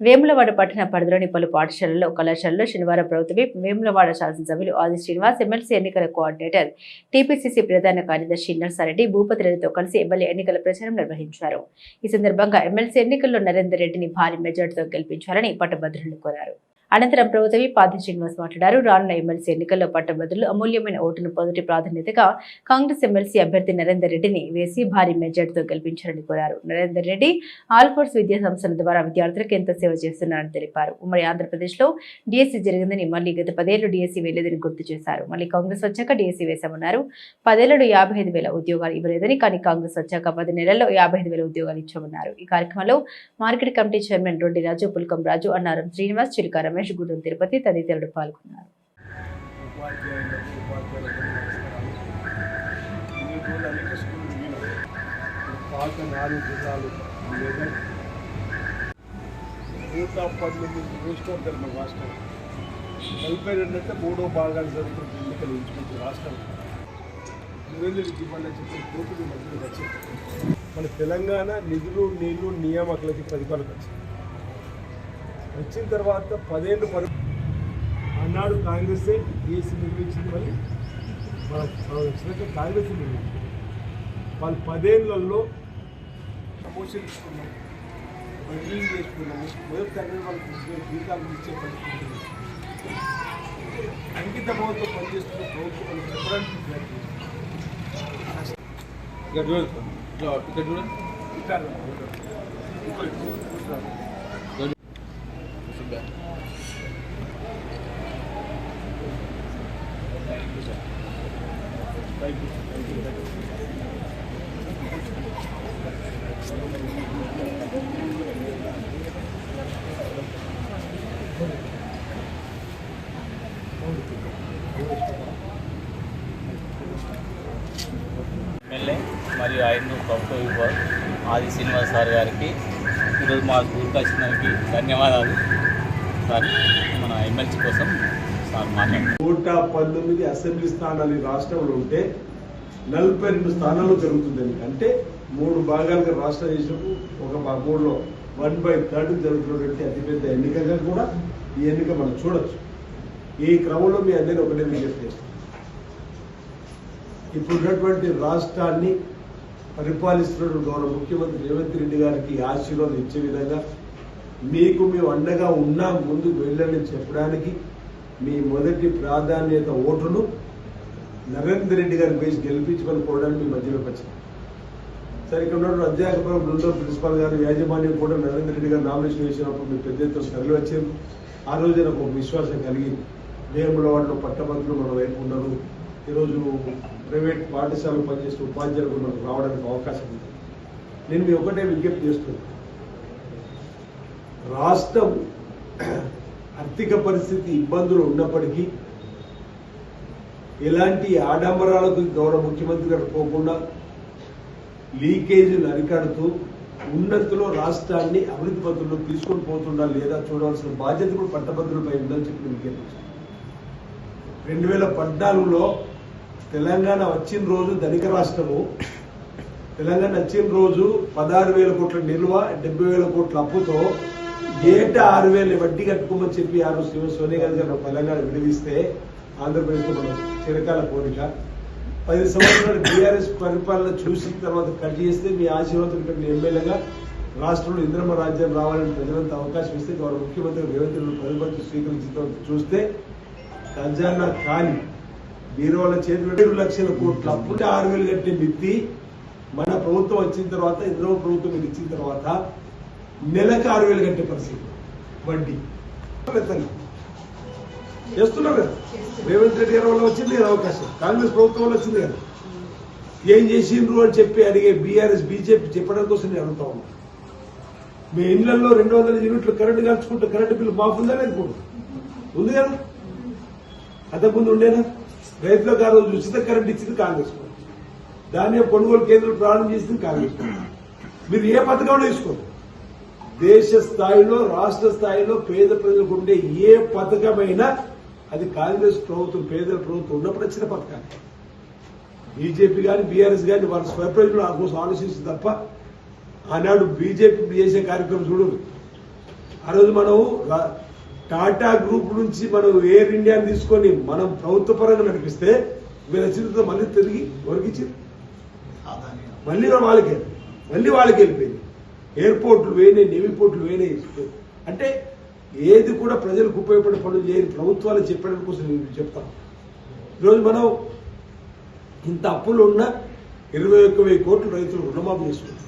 వేములవాడ పట్టణ పరిధిలోని పలు పాఠశాలల్లో కళాశాలలో శనివారం ప్రభుత్వమే వేములవాడ శాసనసభ్యులు ఆది శ్రీనివాస్ ఎమ్మెల్సీ ఎన్నికల కోఆర్డినేటర్ టీపీసీసీ ప్రధాన కార్యదర్శి నర్సారెడ్డి భూపతి రెడ్డితో కలిసి ఎమ్మెల్యే ఎన్నికల ప్రచారం నిర్వహించారు. ఈ సందర్భంగా ఎమ్మెల్సీ ఎన్నికల్లో నరేందర్ రెడ్డిని భారీ మెజార్టీతో గెలిపించాలని పట్టభద్రులు కోరారు. అనంతరం ప్రభుత్వ పార్థి శ్రీనివాస్ మాట్లాడారు. రానున్న ఎమ్మెల్సీ ఎన్నికల్లో పట్టభద్రులు అమూల్యమైన ఓటును మొదటి ప్రాధాన్యతగా కాంగ్రెస్ ఎమ్మెల్సీ అభ్యర్థి నరేందర్ రెడ్డిని వేసి భారీ మెజార్టీతో గెలిపించాలని కోరారు. నరేందర్ రెడ్డి ఆల్ఫోర్స్ విద్యా సంస్థల ద్వారా విద్యార్థులకు ఎంత సేవ చేస్తున్నారని తెలిపారు. ఉమ్మడి ఆంధ్రప్రదేశ్లో డిఎస్సీ జరిగిందని మళ్ళీ గత పదేళ్ళు డిఎస్సీ వేయలేదని గుర్తు చేశారు. మళ్ళీ కాంగ్రెస్ వచ్చాక డిఎస్సీ వేశామన్నారు. పదేళ్ళలో యాభై ఐదు వేల ఉద్యోగాలు ఇవ్వలేదని కానీ కాంగ్రెస్ వచ్చాక పది నెలల్లో యాభై ఐదు వేల ఉద్యోగాలు ఇచ్చామన్నారు. ఈ కార్యక్రమంలో market committee chairman Roddi Raju Pulkam Raju Annaram Srinivas Chiluka Ramesh Guddam Tirupati తదితరులు పాల్గొన్నారు. నూట పంతొమ్మిది నియోజకవర్గాలు మన రాష్ట్రం నలభై రెండు అంటే మూడో భాగాలు జరుగుతున్న ఎన్నికలు ఎంచుకుంటూ రాష్ట్రం నరేంద్ర ఇవ్వాలని చెప్పి కోర్టుకు మధ్యలో వచ్చింది మన తెలంగాణ నిధులు నీళ్ళు నియామకులకి ప్రతిపాదన వచ్చింది. వచ్చిన తర్వాత పదేళ్ళు పరి ఆనాడు కాంగ్రెసే డిఎస్సీ నిర్వహించింది మళ్ళీ. మన మనం వచ్చినాక కాంగ్రెస్ నిర్వహించింది వాళ్ళు పదేళ్ళలో ప్రమోషన్ ఇస్తున్నాం బదిలీ చేసుకున్నాము మొదటి తరగతి వాళ్ళకి జీతాలు ఇచ్చే పరిస్థితి. అంకిత భావంతో పనిచేస్తున్న ప్రభుత్వం చెప్పడానికి ఇక్కడ చూడండి. ఇక్కడ చూడండి ఇక్కడ ఎమ్మెల్యే మరియు ఆయన ప్రభుత్వ విభ ఆది శ్రీనివాస్ సార్ గారికి ఈరోజు మా స్కూల్కి ధన్యవాదాలు. సార్ మన ఎమ్మెల్సీ కోసం నూట పంతొమ్మిది అసెంబ్లీ స్థానాలు ఈ రాష్ట్రంలో ఉంటే నలభై రెండు స్థానాల్లో జరుగుతుందని అంటే మూడు భాగాలుగా రాష్ట్ర దేశపు ఒక మూడులో వన్ బై థర్డ్ జరుగుతున్నటువంటి అతిపెద్ద ఎన్నికగా కూడా ఈ ఎన్నిక మనం చూడొచ్చు. ఈ క్రమంలో మీ అందరినీ ఒకటే విజ్ఞప్తి ఇప్పుడున్నటువంటి రాష్ట్రాన్ని పరిపాలిస్తున్న గౌరవ ముఖ్యమంత్రి రేవంత్ రెడ్డి గారికి ఆశీర్వాదం ఇచ్చే విధంగా మీకు మేము అండగా ఉన్నా ముందుకు వెళ్ళని చెప్పడానికి మీ మొదటి ప్రాధాన్యత ఓటును నరేందర్ రెడ్డి గారిని వేసి గెలిపించమని పోవడానికి మీ మధ్యలోకి వచ్చింది సరే ఇక్కడ ఉన్న అధ్యాపకులు బృందం ప్రిన్సిపాల్ గారు యాజమాన్యం కూడా నరేందర్ రెడ్డి గారు నామినేషన్ వేసినప్పుడు మీ పెద్ద ఎత్తున తరలి వచ్చారు. ఆ రోజు నాకు ఒక విశ్వాసం కలిగి వేముల వాళ్ళు పట్టభద్రులు మన వైపు ఉన్నారు. ఈరోజు ప్రైవేట్ పాఠశాలలో పనిచేసే ఉపాధ్యాయులకు మనకు రావడానికి అవకాశం ఉంది. నేను మీ ఒకటే విజ్ఞప్తి చేస్తున్నాను. రాష్ట్రం ఆర్థిక పరిస్థితి ఇబ్బందులు ఉన్నప్పటికీ ఎలాంటి ఆడంబరాలకు గౌరవ ముఖ్యమంత్రి గారు పోకుండా లీకేజీలు అరికడుతూ ఉన్నతిలో రాష్ట్రాన్ని అభివృద్ధి పద్ధతుల్లో తీసుకొని పోతుందా లేదా చూడాల్సిన బాధ్యత కూడా పట్టభద్రులపై ఉందని చెప్పి విజ్ఞప్తించారు రెండు వేల పద్నాలుగులో తెలంగాణ వచ్చిన రోజు ధనిక రాష్ట్రము తెలంగాణ వచ్చిన రోజు పదహారు వేల కోట్ల నిల్వ డెబ్బై వేల కోట్ల అప్పుతో ఏటా ఆరు వేలు వడ్డీ కట్టుకోమని చెప్పి ఆ రోజు శ్రీమతి సోనియా గాంధీ గారు తెలంగాణ విడివిస్తే ఆంధ్రప్రదేశ్లో మనం చిరకాల కోరిక పది సంవత్సరాలు బీఆర్ఎస్ పరిపాలన చూసిన తర్వాత కట్ చేస్తే మీ ఆశీర్వాదం ఇక్కడ ఎమ్మెల్యేగా రాష్ట్రంలో ఇంద్రమ రాజ్యం రావాలని ప్రజలంతా అవకాశం ఇస్తే గౌరవ ముఖ్యమంత్రి రేవంత్ రెడ్డి ప్రతిపత్తి స్వీకరించడం చూస్తే ఖజానా ఖాళీ. బీరువాల వాళ్ళ ఏడు లక్షల కోట్లు అప్పుడే ఆరు వేలు కట్టే మిత్తి. మన ప్రభుత్వం వచ్చిన తర్వాత ఇంద్రమ ప్రభుత్వం ఇచ్చిన తర్వాత నెలకు ఆరు వేలు కట్టే పరిస్థితి. వడ్డీ. చేస్తున్నారు కదా? రేవంత్ రెడ్డి గారి వల్ల వచ్చింది కదా అవకాశం. కాంగ్రెస్ ప్రభుత్వం వల్ల వచ్చింది కదా? ఏం చేసిండ్రు అని చెప్పి అడిగే బీఆర్ఎస్ బీజేపీ చెప్పడం కోసం నేను అడుగుతా ఉన్నా. మీ ఇళ్ళలో రెండు వందల యూనిట్లు కరెంటు కలుచుకుంటే కరెంటు బిల్లు మాఫ్ ఉందా లేదు? ఉంది కదా? అంతకుముందు ఉండేనా? రైతులకు ఆ రోజు ఉచిత కరెంట్ ఇచ్చింది కాంగ్రెస్. ధాన్యం కొనుగోలు కేంద్రం ప్రారంభం చేసింది కాంగ్రెస్. మీరు ఏ పథకంలో తీసుకోండి దేశ స్థాయిలో రాష్ట్ర స్థాయిలో పేద ప్రజలకు ఉండే ఏ పథకమైనా అది కాంగ్రెస్ ప్రభుత్వం పేదల ప్రభుత్వం ఉన్నప్పుడు వచ్చిన పథకాలు. బీజేపీ కానీ బీఆర్ఎస్ కానీ వాళ్ళ స్వప్రజలు ఆ కోసం ఆలోచిస్తుంది తప్ప ఆనాడు బీజేపీ చేసే కార్యక్రమం చూడరు. ఆ రోజు మనం టాటా గ్రూప్ నుంచి మనం ఎయిర్ ఇండియాని తీసుకొని మనం ప్రభుత్వ పరంగా నడిపిస్తే వీళ్ళ చిరుతో మళ్ళీ తిరిగి ఎవరికి మళ్ళీ వాళ్ళకే మళ్ళీ వాళ్ళకి వెళ్ళిపోయింది. ఎయిర్పోర్ట్లు వేయినాయి నేవీ పోర్ట్లు వేయినాయి అంటే ఏది కూడా ప్రజలకు ఉపయోగపడే పనులు చేయని ప్రభుత్వాలు చెప్పడం కోసం నేను చెప్తాను ఈరోజు మనం ఇంత అప్పులు ఉన్న ఇరవై ఒక్క వెయ్యి కోట్లు రైతులు రుణమాఫీ చేసుకుంటాం